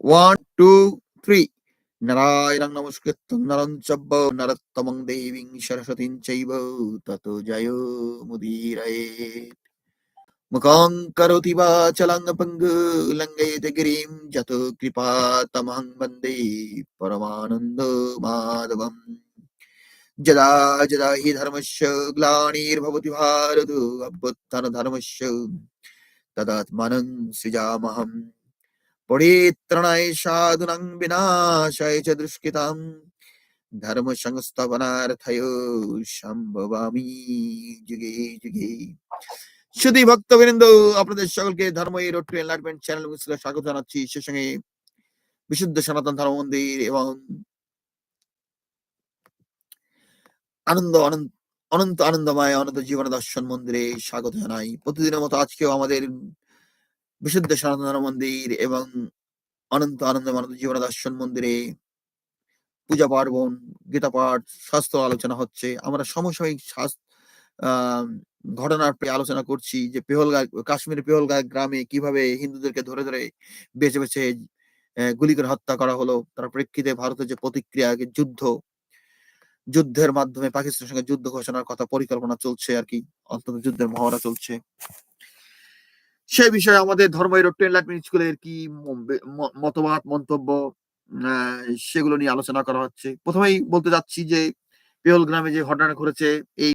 One two three নারায়ণং নমস্কৃত্যং নরং চব্ব নরোত্তমং দেবীং সরস্বতীং চৈব তত জয় মুদীরয়েৎ মুখং করোতি বাচলং পঙ্গু লঙ্ঘয়তে গিরিম যত কৃপা তমহং বন্দে পরমানন্দ মাধবম যদা যদা হি ধর্মস্য গ্লানির্ভবতি ভারত অভ্যুত্থান ধর্মস্য তদাত্মাनं সৃজামহম পরিত্রাণায় সাধুনাং বিনাশায় চ দুষ্কৃতাম ধর্ম সংস্থাপনার্থয় সম্ভবামি যুগে যুগে শুধু ভক্তবৃন্দ আপনাদের সকলকে ধর্ম এই রোড টু এনলাইটমেন্ট চ্যানেল স্বাগত জানাচ্ছি সে সঙ্গে বিশুদ্ধ সনাতন ধর্ম মন্দির এবং আনন্দ অনন্ত অনন্ত আনন্দময় অনন্ত জীবন দর্শন মন্দিরে স্বাগত জানাই প্রতিদিনের মতো আজকেও আমাদের বিশুদ্ধ সনাতন মন্দির এবং অনন্ত আনন্দ অনন্ত জীবন দর্শন মন্দিরে পূজা পার্বণ, গীতা পাঠ, স্বাস্থ্য আলোচনা হচ্ছে। আমরা সমসাময়িক ঘটনার আলোচনা করছি যে পেহলগা, কাশ্মীরের পেহলগা গ্রামে কীভাবে হিন্দুদেরকে ধরে ধরে বেছে বেছে গুলি করে হত্যা করা হলো। তার প্রেক্ষিতে ভারতের যে প্রতিক্রিয়া যুদ্ধ, যুদ্ধের মাধ্যমে পাকিস্তানের সঙ্গে যুদ্ধ ঘোষণার কথা পরিকল্পনা চলছে আর কি, অন্তত যুদ্ধের মহড়া চলছে। সেই বিষয়ে আমাদের ধর্ম এনলাইটমেন্ট স্কুলের কি মতবাদ, মন্তব্য সেগুলো নিয়ে আলোচনা করা হচ্ছে। প্রথমেই বলতে যাচ্ছি যে পেহল গ্রামে যে ঘটনা ঘটেছে, এই